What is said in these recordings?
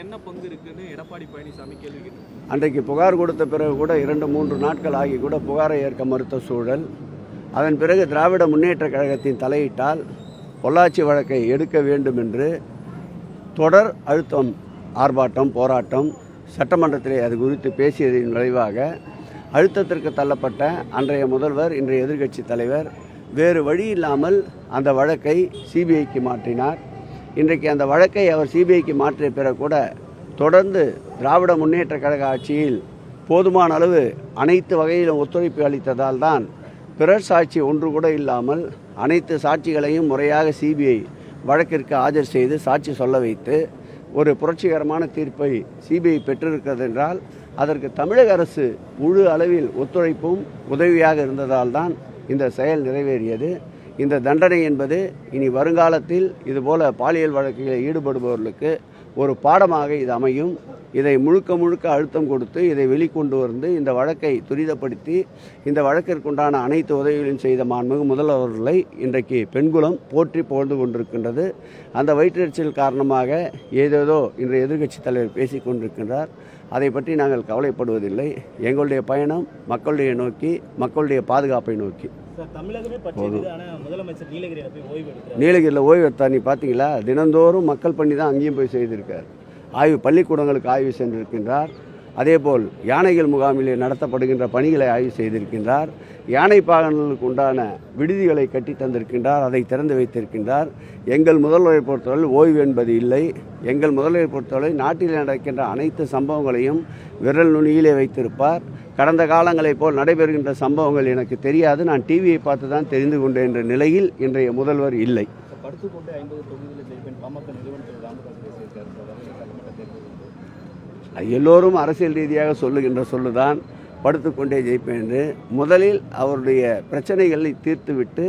என்ன பங்கு இருக்குன்னு எடப்பாடி பழனிசாமி கேள்வி. அன்றைக்கு புகார் கொடுத்த பிறகு கூட இரண்டு மூன்று நாட்கள் ஆகி கூட புகாரை ஏற்க மறுத்த சூழல். அதன் பிறகு திராவிட முன்னேற்றக் கழகத்தின் தலையிட்டால் பொள்ளாச்சி வழக்கை எடுக்க வேண்டும் என்று தொடர் அழுத்தம் ஆர்ப்பாட்டம் போராட்டம் சட்டமன்றத்திலே அது குறித்து பேசியதின் விளைவாக அழுத்தத்திற்கு தள்ளப்பட்ட அன்றைய முதல்வர் இன்றைய எதிர்க்கட்சி தலைவர் வேறு வழி இல்லாமல் அந்த வழக்கை சிபிஐக்கு மாற்றினார். இன்றைக்கு அந்த வழக்கை அவர் சிபிஐக்கு மாற்றிய பிறகு கூட தொடர்ந்து திராவிட முன்னேற்றக் கழக ஆட்சியில் போதுமான அளவு அனைத்து வகையிலும் ஒத்துழைப்பு அளித்ததால் தான் பிறர் சாட்சி ஒன்று கூட இல்லாமல் அனைத்து சாட்சிகளையும் முறையாக சிபிஐ வழக்கிற்கு ஆஜர் செய்து சாட்சி சொல்ல வைத்து ஒரு புரட்சிகரமான தீர்ப்பை சிபிஐ பெற்றிருக்கிறது என்றால் அதற்கு தமிழக அரசு முழு அளவில் ஒத்துழைப்பும் உதவியாக இருந்ததால் தான் இந்த செயல் நிறைவேறியது. இந்த தண்டனை என்பது இனி வருங்காலத்தில் இதுபோல பாலியல் வழக்குகளில் ஈடுபடுபவர்களுக்கு ஒரு பாடமாக இது அமையும். இதை முழுக்க முழுக்க அழுத்தம் கொடுத்து இதை வெளிக்கொண்டு வந்து இந்த வழக்கை துரிதப்படுத்தி இந்த வழக்கிற்குண்டான அனைத்து உதவிகளையும் செய்த மாண்புமிகு முதல்வர்களை இன்றைக்கு பெண்குலம் போற்றி புகழ்ந்து கொண்டிருக்கின்றது. அந்த வயிற்றெரிச்சல் காரணமாக ஏதேதோ இன்றைய எதிர்க்கட்சி தலைவர் பேசி கொண்டிருக்கின்றார். அதை பற்றி நாங்கள் கவலைப்படுவதில்லை. எங்களுடைய பயணம் மக்களுடைய நோக்கி மக்களுடைய பாதுகாப்பை நோக்கி. நீலகிரியில ஓய்வு எடுக்கிறார். நீலகிரியில் ஓய்வு எடுத்தா நீ பார்த்தீங்களா தினந்தோறும் மக்கள் பண்ணி தான் அங்கேயும் போய் செய்திருக்கார். ஆய்வு பள்ளிக்கூடங்களுக்கு ஆய்வு சென்றிருக்கின்றார். அதேபோல் யானைகள் முகாமிலே நடத்தப்படுகின்ற பணிகளை ஆய்வு செய்திருக்கின்றார். யானை பாகன்களுக்கு உண்டான விடுதிகளை கட்டி தந்திருக்கின்றார் அதை திறந்து வைத்திருக்கின்றார். எங்கள் முதல்வரை பொறுத்தவரை ஓய்வு என்பது இல்லை. எங்கள் முதல்வரை பொறுத்தவரை நாட்டில் நடக்கின்ற அனைத்து சம்பவங்களையும் விரல் நுனியிலே வைத்திருப்பார். கடந்த காலங்களைப் போல் நடைபெறுகின்ற சம்பவங்கள் எனக்கு தெரியாது. நான் டிவியை பார்த்து தான் தெரிந்து கொண்டேன் என்ற நிலையில் இன்றைய முதல்வர் இல்லை. எல்லோரும் அரசியல் ரீதியாக சொல்லுகின்ற சொல்லுதான் படுத்துக்கொண்டே ஜெயிப்பேன் என்று முதலில் அவருடைய பிரச்சனைகளை தீர்த்துவிட்டு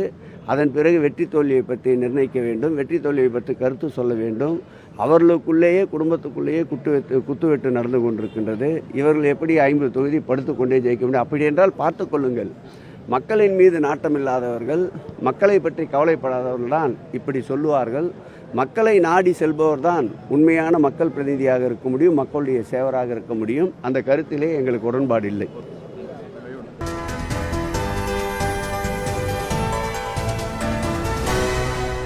அதன் பிறகு வெற்றி தோல்வியை பற்றி நிர்ணயிக்க வேண்டும். வெற்றி தோல்வியை பற்றி கருத்து சொல்ல வேண்டும். அவர்களுக்குள்ளேயே குடும்பத்துக்குள்ளேயே குட்டு வெட்டு குத்துவெட்டு நடந்து கொண்டிருக்கின்றது. இவர்கள் எப்படி ஐம்பது தொகுதி படுத்துக்கொண்டே ஜெயிக்க முடியும்? அப்படி என்றால் பார்த்து கொள்ளுங்கள். மக்களின் மீது நாட்டமில்லாதவர்கள் மக்களை பற்றி கவலைப்படாதவர்கள் தான் இப்படி சொல்லுவார்கள். மக்களை நாடி செல்பவர் தான் உண்மையான மக்கள் பிரதிநிதியாக இருக்க முடியும் மக்களுடைய சேவராக இருக்க முடியும். அந்த கருத்திலே எங்களுக்கு உடன்பாடு இல்லை.